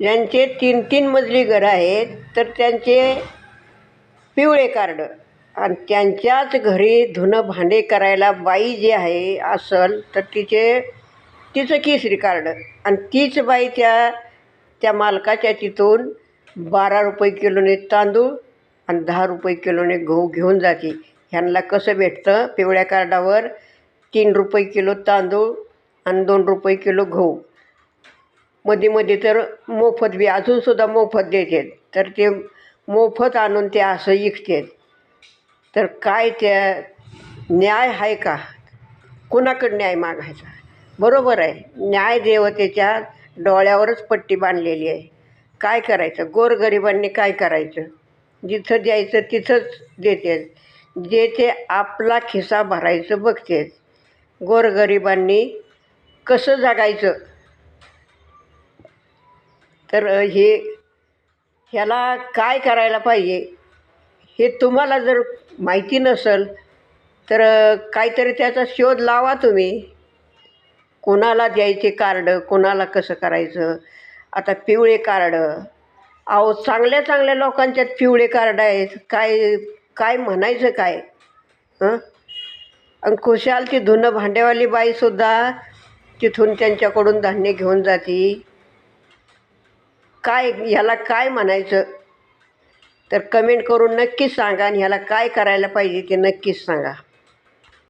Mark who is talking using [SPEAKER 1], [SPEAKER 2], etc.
[SPEAKER 1] ज्यांचे तीन तीन मजली घरं आहेत तर त्यांचे पिवळे कार्ड. आणि त्यांच्याच घरी धुणं भांडे करायला बाई जी आहे असल तर तिचे तिचं केसरी कार्ड. आणि तीच बाई त्या त्या मालकाच्या तिथून बारा रुपये किलोने तांदूळ आणि दहा रुपये किलोने गहू घेऊन जाते. ह्यांना कसं भेटतं? पिवळ्या कार्डावर तीन रुपये किलो तांदूळ आणि दोन रुपये किलो गहू. मध्ये मध्ये तर मोफत बी अजूनसुद्धा मोफत देतात. तर ते मोफत आणून ते असं विकतात. तर काय त्या न्याय आहे का? कुणाकडं न्याय मागायचा? बरोबर आहे. न्याय देवतेच्या डोळ्यावरच पट्टी बांधलेली आहे. काय करायचं? गोरगरिबांनी काय करायचं? जिथं द्यायचं तिथंच देते जे ते आपला खिसा भरायचं बघते गोरगरिबांनी कसं जगायचं? तर हे ह्याला काय करायला पाहिजे? हे तुम्हाला जर माहिती नसेल तर काहीतरी त्याचा शोध लावा तुम्ही. कोणाला द्यायचे कार्ड कोणाला कसं करायचं? आता पिवळे कार्ड. अहो चांगल्या चांगल्या लोकांच्यात पिवळे कार्ड आहेत. काय काय म्हणायचं काय? हं? आणि खुशाल ती धुनं भांडेवाली बाईसुद्धा तिथून त्यांच्याकडून धान्य घेऊन जाती. काय ह्याला काय म्हणायचं? तर कमेंट करून नक्कीच सांगा आणि ह्याला काय करायला पाहिजे ते नक्कीच सांगा.